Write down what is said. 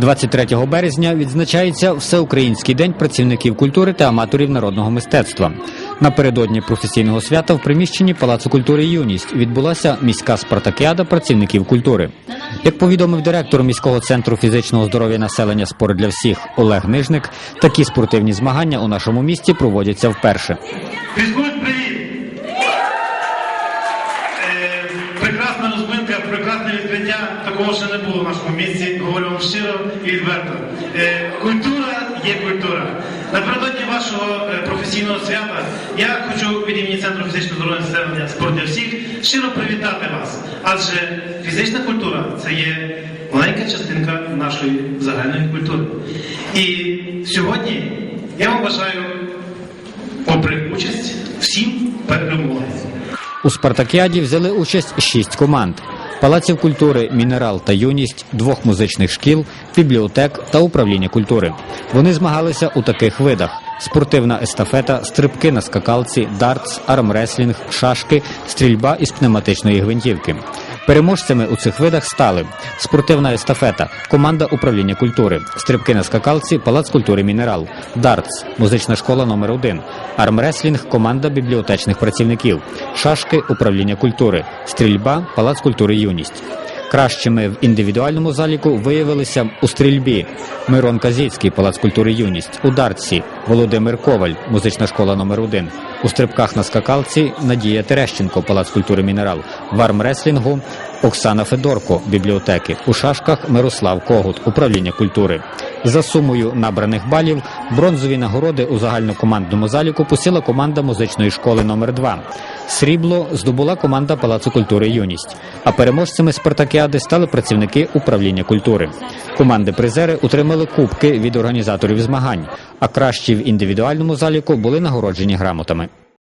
23 березня відзначається Всеукраїнський день працівників культури та аматорів народного мистецтва. Напередодні професійного свята в приміщенні Палацу культури Юність відбулася міська спартакіада працівників культури. Як повідомив директор міського центру фізичного здоров'я населення «Спорт для всіх Олег Нижник, такі спортивні змагання у нашому місті проводяться вперше. Фізкульт, привіт! Відкриття. Такого ще не було в нашому місті. Говорю вам щиро і відверто. Е, культура є культура. Напередодні вашого е, професійного свята я хочу від імені Центру фізичного здоров'я населення спорт всіх щиро привітати вас. Адже фізична культура це є маленька частинка нашої загальної культури. І сьогодні я вам бажаю попри участь всім перемоги. У спартакіаді взяли участь шість команд: палаців культури, мінерал та юність, двох музичних шкіл, бібліотек та управління культури. Вони змагалися у таких видах: спортивна естафета, стрибки на скакалці, дартс, армреслінг, шашки, стрільба із пневматичної гвинтівки. Переможцями у цих видах стали спортивна естафета, команда управління культури, стрибки на скакалці, палац культури Мінерал, дартс, музична школа номер 1 армреслінг, команда бібліотечних працівників, шашки, управління культури, стрільба, палац культури Юність. Кращими в індивідуальному заліку виявилися у стрільбі. Мирон Казіцький, Палац культури Юність, у дартсі Володимир Коваль, музична школа номер 1 у стрибках на скакалці Надія Терещенко, Палац культури Мінерал, в армреслінгу Оксана Федорко, бібліотеки, у шашках Мирослав Когут, управління культури. За сумою набраних балів бронзові нагороди у загальнокомандному заліку посіла команда музичної школи номер 2 Срібло здобула команда Палацу культури Юність. А переможцями спартакіади стали працівники управління культури. Команди призери отримали кубки від організаторів змагань, а кращі в індивідуальному заліку були нагороджені грамотами.